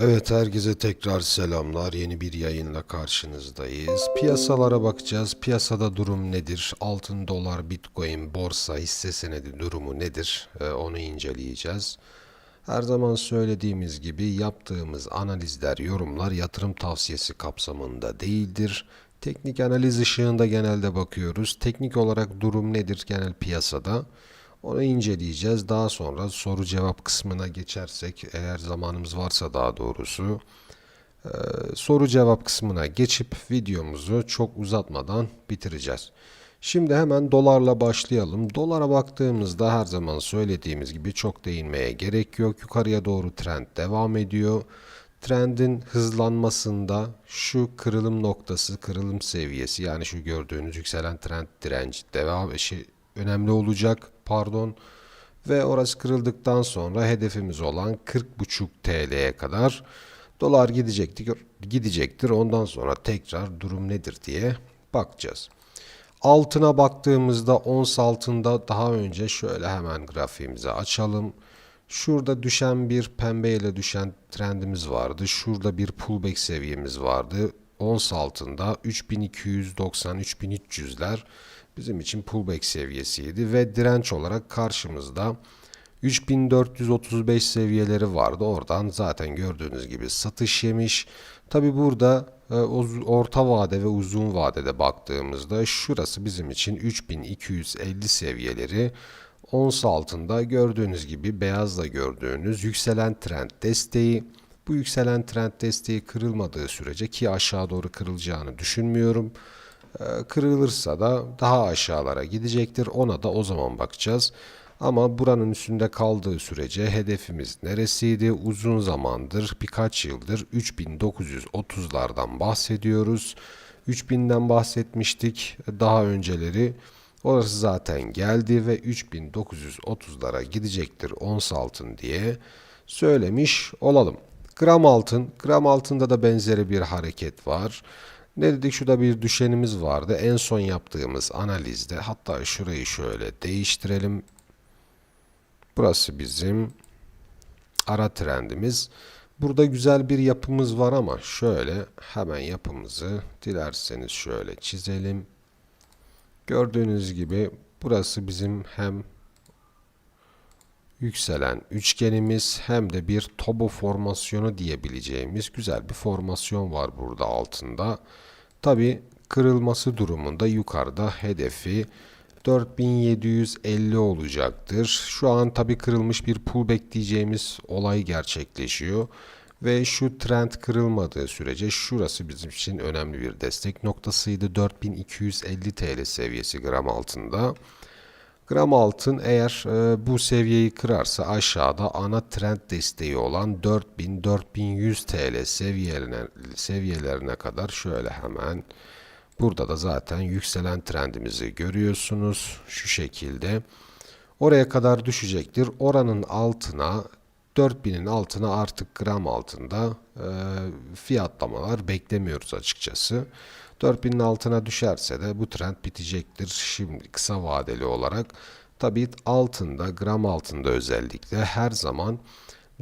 Evet herkese tekrar selamlar. Yeni bir yayınla karşınızdayız. Piyasalara bakacağız. Piyasada durum nedir? Altın, dolar, bitcoin, borsa, hisse senedi durumu nedir? Ee, onu inceleyeceğiz. Her zaman söylediğimiz gibi yaptığımız analizler, yorumlar yatırım tavsiyesi kapsamında değildir. Teknik analiz ışığında genelde bakıyoruz. Teknik olarak durum nedir genel piyasada? Onu inceleyeceğiz. Daha sonra soru cevap kısmına geçersek eğer zamanımız varsa daha doğrusu e, soru cevap kısmına geçip videomuzu çok uzatmadan bitireceğiz. Şimdi hemen dolarla başlayalım. Dolara baktığımızda her zaman söylediğimiz gibi çok değinmeye gerek yok. Yukarıya doğru trend devam ediyor. Trendin hızlanmasında şu kırılım noktası, kırılım seviyesi yani şu gördüğünüz yükselen trend direnci devam şey, önemli olacak. Pardon. Ve orası kırıldıktan sonra hedefimiz olan 40.5 TL'ye kadar dolar gidecektir. Gidecektir. Ondan sonra tekrar durum nedir diye bakacağız. Altına baktığımızda ons altında daha önce şöyle hemen grafiğimizi açalım. Şurada düşen bir pembe ile düşen trendimiz vardı. Şurada bir pullback seviyemiz vardı. Ons altında 3290-3300'ler bizim için pullback seviyesiydi ve direnç olarak karşımızda 3435 seviyeleri vardı. Oradan zaten gördüğünüz gibi satış yemiş. Tabi burada e, orta vade ve uzun vadede baktığımızda şurası bizim için 3250 seviyeleri ons altında gördüğünüz gibi beyazla gördüğünüz yükselen trend desteği. Bu yükselen trend desteği kırılmadığı sürece ki aşağı doğru kırılacağını düşünmüyorum. Ee, Kırılırsa da daha aşağılara gidecektir. Ona da o zaman bakacağız. Ama buranın üstünde kaldığı sürece hedefimiz neresiydi? Uzun zamandır, birkaç yıldır 3930'lardan bahsediyoruz. 3000'den bahsetmiştik daha önceleri. Orası zaten geldi ve 3930'lara gidecektir ons altın diye söylemiş olalım. Gram altın, gram altında da benzeri bir hareket var. Ne dedik? Şurada bir düşenimiz vardı. En son yaptığımız analizde hatta şurayı şöyle değiştirelim. Burası bizim ara trendimiz. Burada güzel bir yapımız var ama şöyle hemen yapımızı dilerseniz şöyle çizelim. Gördüğünüz gibi burası bizim hem yükselen üçgenimiz hem de bir tobo formasyonu diyebileceğimiz güzel bir formasyon var burada altında. Tabi kırılması durumunda yukarıda hedefi 4750 olacaktır. Şu an tabi kırılmış bir pullback diyeceğimiz olay gerçekleşiyor. Ve şu trend kırılmadığı sürece şurası bizim için önemli bir destek noktasıydı. 4250 TL seviyesi gram altında. Gram altın eğer e, bu seviyeyi kırarsa aşağıda ana trend desteği olan 4000-4100 TL seviyelerine, seviyelerine kadar şöyle hemen burada da zaten yükselen trendimizi görüyorsunuz şu şekilde. Oraya kadar düşecektir. Oranın altına 4000'in altına artık gram altında e, fiyatlamalar beklemiyoruz açıkçası. 4000'in altına düşerse de bu trend bitecektir. Şimdi kısa vadeli olarak tabi altında gram altında özellikle her zaman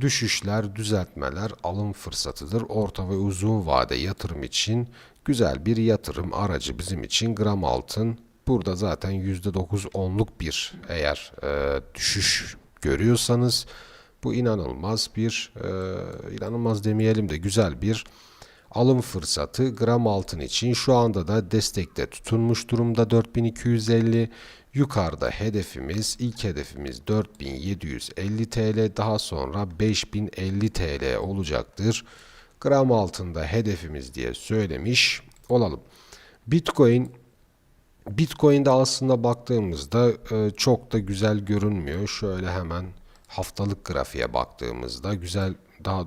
düşüşler, düzeltmeler alım fırsatıdır. Orta ve uzun vade yatırım için güzel bir yatırım aracı bizim için gram altın. Burada zaten %9 onluk bir eğer e, düşüş görüyorsanız bu inanılmaz bir e, inanılmaz demeyelim de güzel bir alım fırsatı gram altın için şu anda da destekte tutunmuş durumda 4250 yukarıda hedefimiz ilk hedefimiz 4750 TL daha sonra 5050 TL olacaktır. Gram altında hedefimiz diye söylemiş olalım. Bitcoin Bitcoin'de aslında baktığımızda e, çok da güzel görünmüyor. Şöyle hemen haftalık grafiğe baktığımızda güzel daha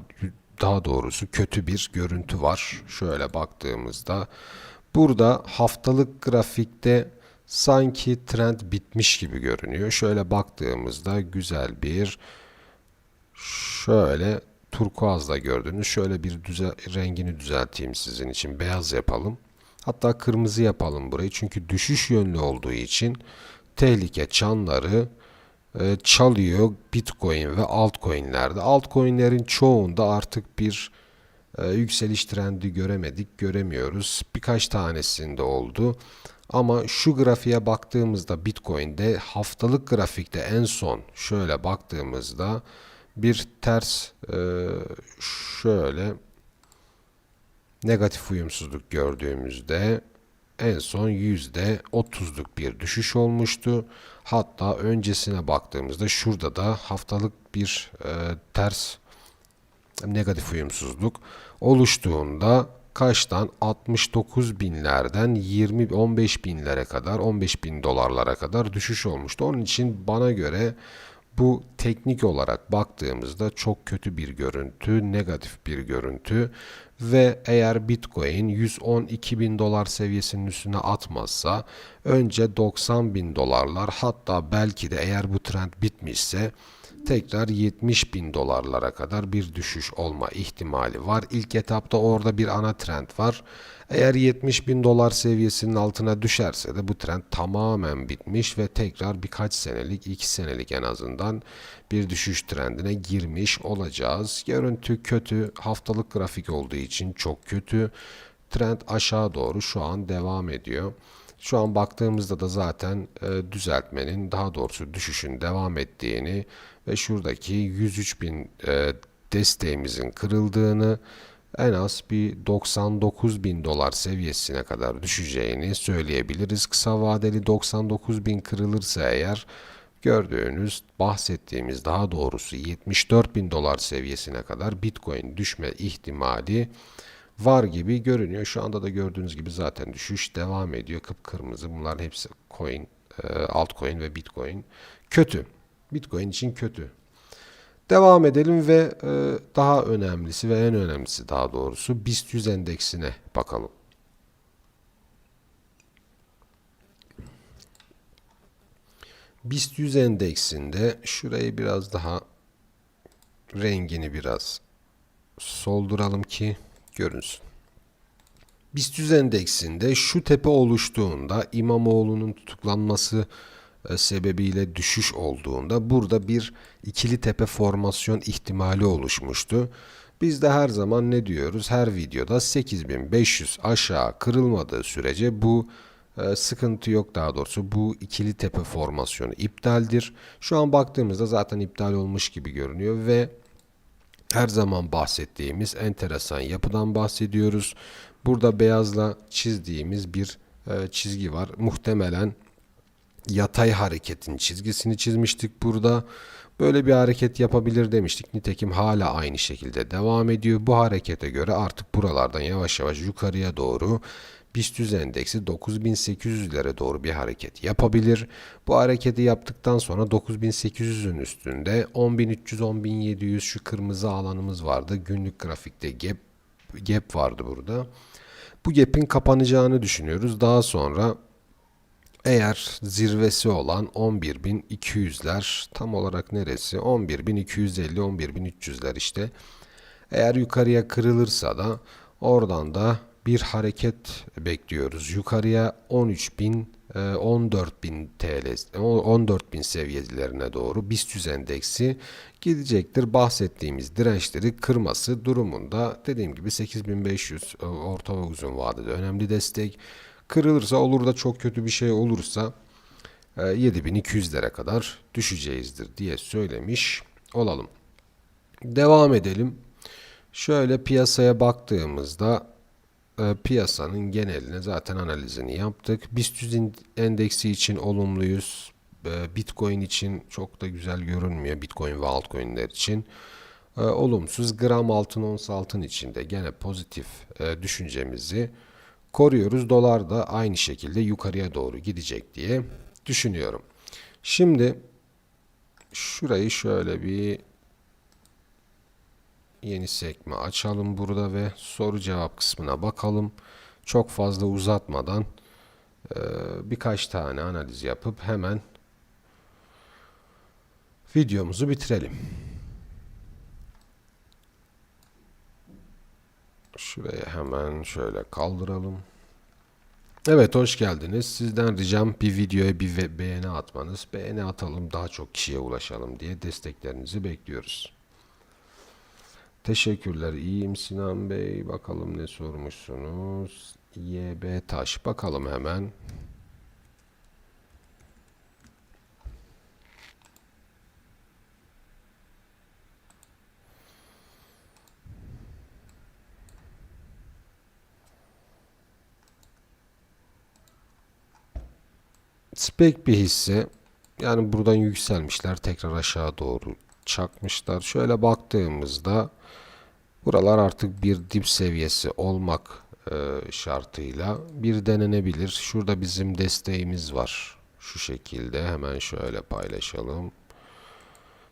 daha doğrusu kötü bir görüntü var. Şöyle baktığımızda burada haftalık grafikte sanki trend bitmiş gibi görünüyor. Şöyle baktığımızda güzel bir şöyle turkuazla gördüğünüz şöyle bir düze, rengini düzelteyim sizin için. Beyaz yapalım. Hatta kırmızı yapalım burayı. Çünkü düşüş yönlü olduğu için tehlike çanları çalıyor Bitcoin ve altcoin'lerde. Altcoin'lerin çoğunda artık bir e, yükseliş trendi göremedik, göremiyoruz. Birkaç tanesinde oldu. Ama şu grafiğe baktığımızda Bitcoin'de haftalık grafikte en son şöyle baktığımızda bir ters e, şöyle negatif uyumsuzluk gördüğümüzde en son yüzde 30'luk bir düşüş olmuştu. Hatta öncesine baktığımızda şurada da haftalık bir e, ters negatif uyumsuzluk oluştuğunda kaçtan 69 binlerden 20 15 binlere kadar 15 bin dolarlara kadar düşüş olmuştu. Onun için bana göre bu teknik olarak baktığımızda çok kötü bir görüntü, negatif bir görüntü ve eğer Bitcoin 112 bin dolar seviyesinin üstüne atmazsa önce 90 bin dolarlar hatta belki de eğer bu trend bitmişse tekrar 70 bin dolarlara kadar bir düşüş olma ihtimali var. İlk etapta orada bir ana trend var. Eğer 70 bin dolar seviyesinin altına düşerse de bu trend tamamen bitmiş ve tekrar birkaç senelik, 2 senelik en azından bir düşüş trendine girmiş olacağız. Görüntü kötü, haftalık grafik olduğu için çok kötü. Trend aşağı doğru şu an devam ediyor. Şu an baktığımızda da zaten e, düzeltmenin daha doğrusu düşüşün devam ettiğini ve şuradaki 103 bin e, desteğimizin kırıldığını en az bir 99 bin dolar seviyesine kadar düşeceğini söyleyebiliriz. Kısa vadeli 99 bin kırılırsa eğer gördüğünüz bahsettiğimiz daha doğrusu 74 bin dolar seviyesine kadar Bitcoin düşme ihtimali var gibi görünüyor. Şu anda da gördüğünüz gibi zaten düşüş devam ediyor. Kıpkırmızı bunların hepsi coin, e, altcoin ve Bitcoin. Kötü. Bitcoin için kötü. Devam edelim ve e, daha önemlisi ve en önemlisi daha doğrusu BIST 100 endeksine bakalım. BIST 100 endeksinde şurayı biraz daha rengini biraz solduralım ki görünsün. BIST 100 endeksinde şu tepe oluştuğunda İmamoğlu'nun tutuklanması sebebiyle düşüş olduğunda burada bir ikili tepe formasyon ihtimali oluşmuştu. Biz de her zaman ne diyoruz? Her videoda 8500 aşağı kırılmadığı sürece bu e, sıkıntı yok daha doğrusu. Bu ikili tepe formasyonu iptaldir. Şu an baktığımızda zaten iptal olmuş gibi görünüyor ve her zaman bahsettiğimiz enteresan yapıdan bahsediyoruz. Burada beyazla çizdiğimiz bir e, çizgi var. Muhtemelen yatay hareketin çizgisini çizmiştik burada. Böyle bir hareket yapabilir demiştik. Nitekim hala aynı şekilde devam ediyor. Bu harekete göre artık buralardan yavaş yavaş yukarıya doğru BIST 100 endeksi 9800'lere doğru bir hareket yapabilir. Bu hareketi yaptıktan sonra 9800'ün üstünde 10300-10700 şu kırmızı alanımız vardı. Günlük grafikte gap, gap vardı burada. Bu gap'in kapanacağını düşünüyoruz. Daha sonra eğer zirvesi olan 11.200'ler tam olarak neresi? 11.250, 11.300'ler işte. Eğer yukarıya kırılırsa da oradan da bir hareket bekliyoruz. Yukarıya 13.000 14.000 TL 14.000 seviyelerine doğru BIST 100 endeksi gidecektir. Bahsettiğimiz dirençleri kırması durumunda dediğim gibi 8500 e, orta ve uzun vadede önemli destek. Kırılırsa olur da çok kötü bir şey olursa 7200'lere kadar düşeceğizdir diye söylemiş olalım. Devam edelim. Şöyle piyasaya baktığımızda e, piyasanın geneline zaten analizini yaptık. BIST 100 endeksi için olumluyuz. E, Bitcoin için çok da güzel görünmüyor. Bitcoin ve altcoin'ler için. E, olumsuz gram altın ons altın içinde gene pozitif düşüncemizi koruyoruz. Dolar da aynı şekilde yukarıya doğru gidecek diye düşünüyorum. Şimdi şurayı şöyle bir yeni sekme açalım burada ve soru cevap kısmına bakalım. Çok fazla uzatmadan e, birkaç tane analiz yapıp hemen videomuzu bitirelim. Şuraya hemen şöyle kaldıralım. Evet hoş geldiniz. Sizden ricam bir videoya bir beğeni atmanız. Beğeni atalım daha çok kişiye ulaşalım diye desteklerinizi bekliyoruz. Teşekkürler. İyiyim Sinan Bey. Bakalım ne sormuşsunuz. YB Taş. Bakalım hemen. Spek bir hisse. Yani buradan yükselmişler. Tekrar aşağı doğru çakmışlar. Şöyle baktığımızda buralar artık bir dip seviyesi olmak e, şartıyla bir denenebilir. Şurada bizim desteğimiz var. Şu şekilde hemen şöyle paylaşalım.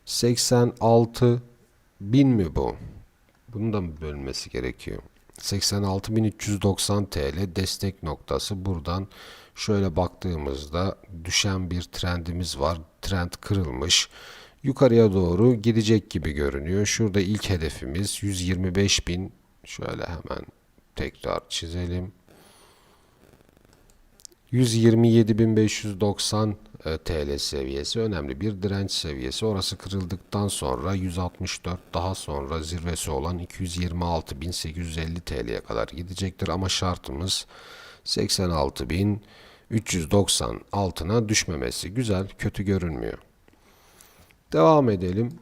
86 bin mi bu? Bunun da mı bölünmesi gerekiyor? 86.390 TL destek noktası. Buradan şöyle baktığımızda düşen bir trendimiz var. Trend kırılmış. Yukarıya doğru gidecek gibi görünüyor. Şurada ilk hedefimiz 125.000. Şöyle hemen tekrar çizelim. 127.590 e, TL seviyesi önemli bir direnç seviyesi. Orası kırıldıktan sonra 164 daha sonra zirvesi olan 226.850 TL'ye kadar gidecektir ama şartımız 86.390 altına düşmemesi. Güzel, kötü görünmüyor. Devam edelim.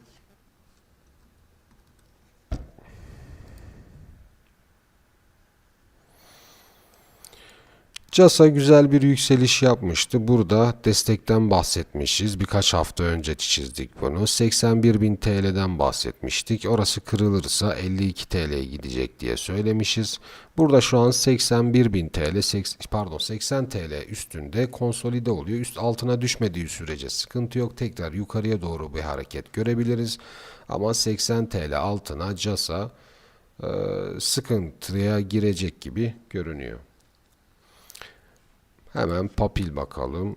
CASA güzel bir yükseliş yapmıştı. Burada destekten bahsetmişiz. Birkaç hafta önce çizdik bunu. 81.000 TL'den bahsetmiştik. Orası kırılırsa 52 TL'ye gidecek diye söylemişiz. Burada şu an 81.000 TL, pardon 80 TL üstünde konsolide oluyor. Üst altına düşmediği sürece sıkıntı yok. Tekrar yukarıya doğru bir hareket görebiliriz. Ama 80 TL altına CASA sıkıntıya girecek gibi görünüyor. Hemen papil bakalım.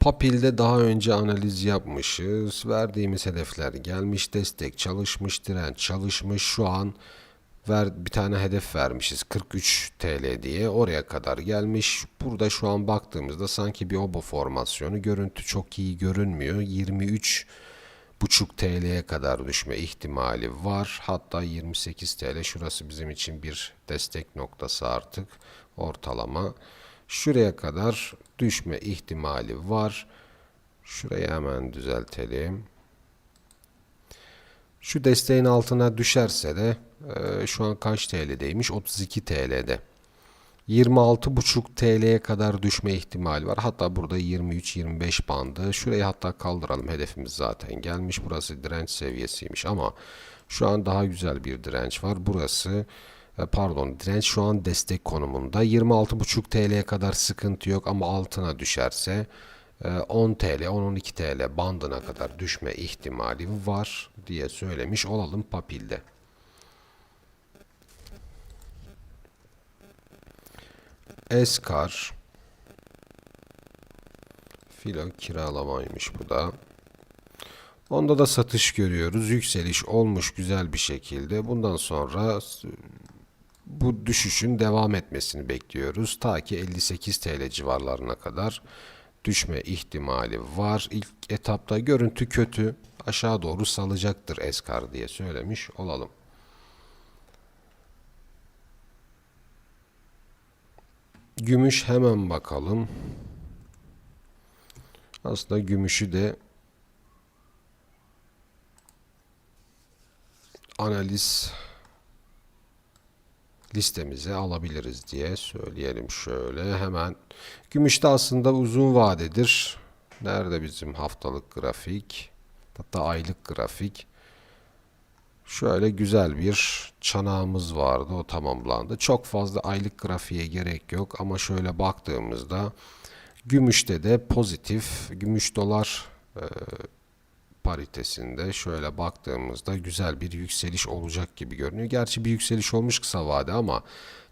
Papil'de daha önce analiz yapmışız. Verdiğimiz hedefler gelmiş, destek çalışmış, direnç çalışmış. Şu an ver, bir tane hedef vermişiz 43 TL diye. Oraya kadar gelmiş. Burada şu an baktığımızda sanki bir obo formasyonu. Görüntü çok iyi görünmüyor. 23 buçuk TL'ye kadar düşme ihtimali var. Hatta 28 TL şurası bizim için bir destek noktası artık ortalama. Şuraya kadar düşme ihtimali var. Şurayı hemen düzeltelim. Şu desteğin altına düşerse de e, şu an kaç TL'deymiş? 32 TL'de. 26,5 TL'ye kadar düşme ihtimali var. Hatta burada 23-25 bandı. Şurayı hatta kaldıralım. Hedefimiz zaten gelmiş. Burası direnç seviyesiymiş ama şu an daha güzel bir direnç var. Burası e, pardon direnç şu an destek konumunda. 26,5 TL'ye kadar sıkıntı yok ama altına düşerse e, 10 TL, 10-12 TL bandına kadar düşme ihtimali var diye söylemiş olalım Papil'de. Eskar filo kiralamaymış bu da. Onda da satış görüyoruz. Yükseliş olmuş güzel bir şekilde. Bundan sonra bu düşüşün devam etmesini bekliyoruz. Ta ki 58 TL civarlarına kadar düşme ihtimali var. İlk etapta görüntü kötü. Aşağı doğru salacaktır Eskar diye söylemiş olalım. Gümüş hemen bakalım. Aslında gümüşü de analiz listemize alabiliriz diye söyleyelim şöyle hemen. Gümüşte aslında uzun vadedir. Nerede bizim haftalık grafik? Hatta aylık grafik. Şöyle güzel bir çanağımız vardı. O tamamlandı. Çok fazla aylık grafiğe gerek yok ama şöyle baktığımızda gümüşte de pozitif gümüş dolar e, paritesinde şöyle baktığımızda güzel bir yükseliş olacak gibi görünüyor. Gerçi bir yükseliş olmuş kısa vade ama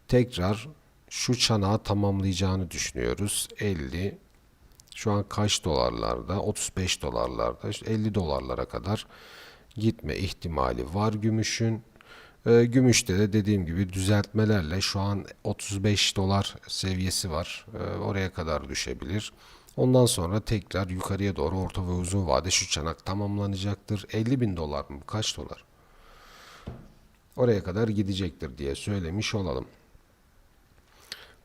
tekrar şu çanağı tamamlayacağını düşünüyoruz. 50 şu an kaç dolarlarda? 35 dolarlarda. İşte 50 dolarlara kadar gitme ihtimali var gümüşün. Ee, gümüşte de dediğim gibi düzeltmelerle şu an 35 dolar seviyesi var. Ee, oraya kadar düşebilir. Ondan sonra tekrar yukarıya doğru orta ve uzun vade şu çanak tamamlanacaktır. 50 bin dolar mı? Kaç dolar? Oraya kadar gidecektir diye söylemiş olalım.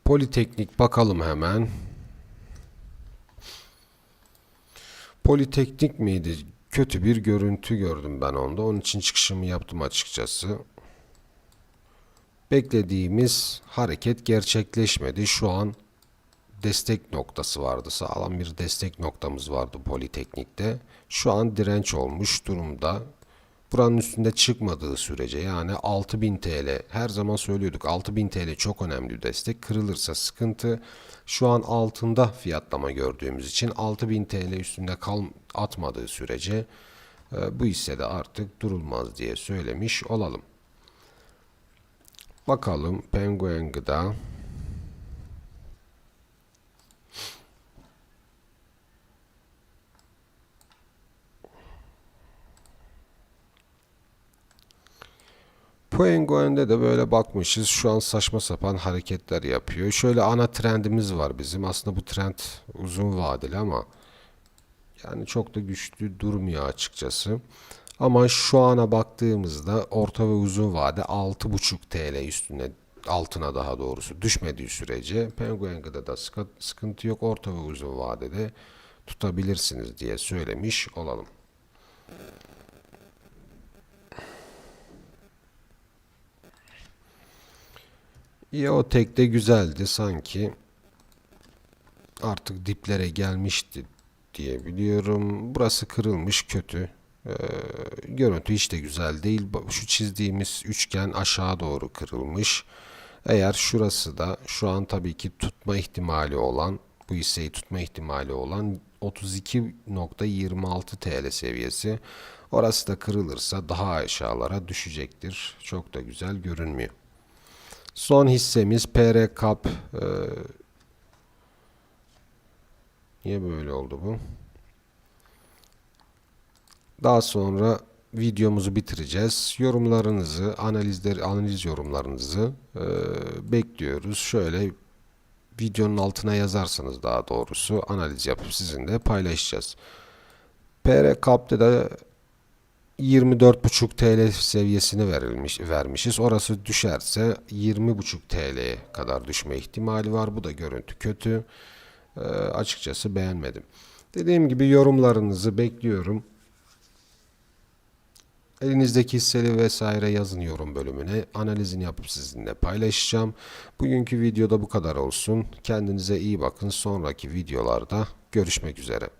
Politeknik bakalım hemen. Politeknik miydi? Kötü bir görüntü gördüm ben onda. Onun için çıkışımı yaptım açıkçası. Beklediğimiz hareket gerçekleşmedi. Şu an destek noktası vardı. Sağlam bir destek noktamız vardı Politeknik'te. Şu an direnç olmuş durumda. Buranın üstünde çıkmadığı sürece yani 6000 TL her zaman söylüyorduk 6000 TL çok önemli bir destek. Kırılırsa sıkıntı. Şu an altında fiyatlama gördüğümüz için 6000 TL üstünde kal atmadığı sürece e, bu hissede artık durulmaz diye söylemiş olalım. Bakalım Penguin Gıda. Penguin'de de böyle bakmışız. Şu an saçma sapan hareketler yapıyor. Şöyle ana trendimiz var bizim. Aslında bu trend uzun vadeli ama yani çok da güçlü durmuyor açıkçası. Ama şu ana baktığımızda orta ve uzun vade 6.5 TL üstüne altına daha doğrusu düşmediği sürece Penguin Gıda'da sıkı- sıkıntı yok. Orta ve uzun vadede tutabilirsiniz diye söylemiş olalım. İyi o tek de güzeldi sanki. Artık diplere gelmişti diye biliyorum. Burası kırılmış kötü. Ee, görüntü hiç de güzel değil. Şu çizdiğimiz üçgen aşağı doğru kırılmış. Eğer şurası da şu an tabii ki tutma ihtimali olan bu hisseyi tutma ihtimali olan 32.26 TL seviyesi. Orası da kırılırsa daha aşağılara düşecektir. Çok da güzel görünmüyor. Son hissemiz PR Cup. Ee, niye böyle oldu bu? Daha sonra videomuzu bitireceğiz. Yorumlarınızı, analizler, analiz yorumlarınızı e, bekliyoruz. Şöyle videonun altına yazarsanız daha doğrusu analiz yapıp sizinle paylaşacağız. PR Cup'ta da 24,5 TL seviyesini verilmiş vermişiz. Orası düşerse 20,5 TL'ye kadar düşme ihtimali var. Bu da görüntü kötü. Ee, açıkçası beğenmedim. Dediğim gibi yorumlarınızı bekliyorum. Elinizdeki hisseli vesaire yazın yorum bölümüne. Analizini yapıp sizinle paylaşacağım. Bugünkü videoda bu kadar olsun. Kendinize iyi bakın. Sonraki videolarda görüşmek üzere.